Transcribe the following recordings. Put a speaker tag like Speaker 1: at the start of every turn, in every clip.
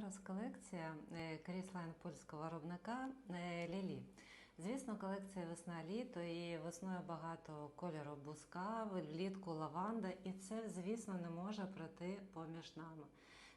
Speaker 1: зараз колекція е, кріслайн польського виробника е, Лілі. Звісно, колекція весна-літо і весною багато кольору бузка, влітку лаванда, і це, звісно, не може пройти поміж нами.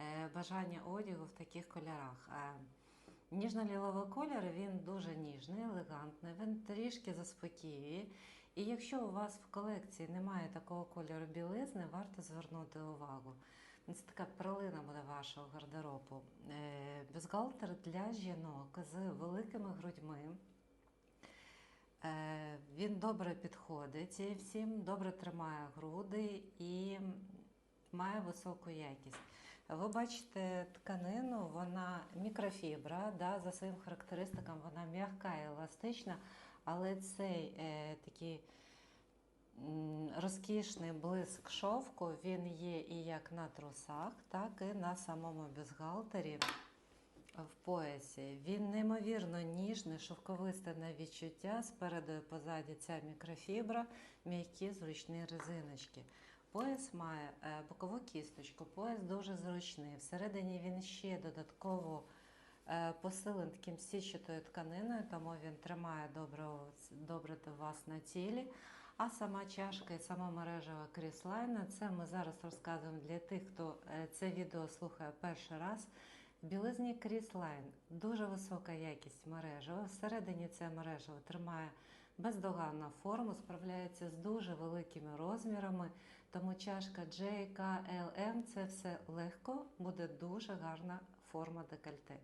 Speaker 1: Е, Бажання одягу в таких кольорах. Ніжно-ліловий колір він дуже ніжний, елегантний, він трішки заспокоює. І якщо у вас в колекції немає такого кольору білизни, варто звернути увагу. Це така перлина буде вашого гардеробу. Е, Бюстгальтер для жінок з великими грудьми. Е, Він добре підходить всім, добре тримає груди і має високу якість. Ви бачите тканину, вона мікрофібра, да, за своїм характеристикам вона м'яка і еластична, але цей е, такий розкішний блиск шовку він є і як на трусах, так і на самому бюстгальтері в поясі. Він неймовірно ніжний, шовковистий на відчуття. Спереду і позаді ця мікрофібра, м'які зручні резиночки. Пояс має е, бокову кісточку, пояс дуже зручний. Всередині він ще додатково е, посилений таким січатою тканиною, тому він тримає добре, добре вас на тілі. А сама чашка і сама мережева кріслайна, це ми зараз розказуємо для тих, хто е, це відео слухає перший раз. Білизні кріслайн дуже висока якість мережева. Всередині ця мережева тримає бездоганну форму, справляється з дуже великими розмірами. Тому чашка J, K, це все легко, буде дуже гарна форма декольте.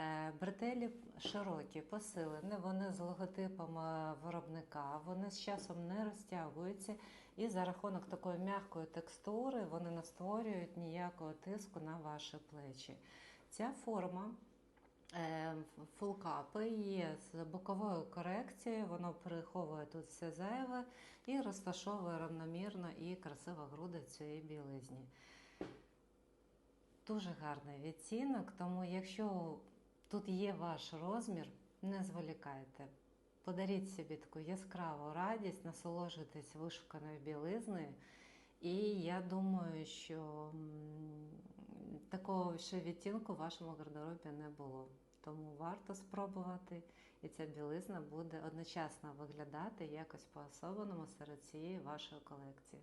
Speaker 1: Е, Бретелі широкі, посилені, вони з логотипом е, виробника, вони з часом не розтягуються, і за рахунок такої м'якої текстури вони не створюють ніякого тиску на ваші плечі. Ця форма е, фулкапи є з боковою корекцією, воно приховує тут все зайве і розташовує равномірно і красиво груди цієї білизні. Дуже гарний відцінок, тому якщо тут є ваш розмір, не зволікайте. Подаріть собі таку яскраву радість, насолоджуйтесь вишуканою білизною. І я думаю, що такого ще відтінку в вашому гардеробі не було. Тому варто спробувати, і ця білизна буде одночасно виглядати якось по-особеному серед цієї вашої колекції.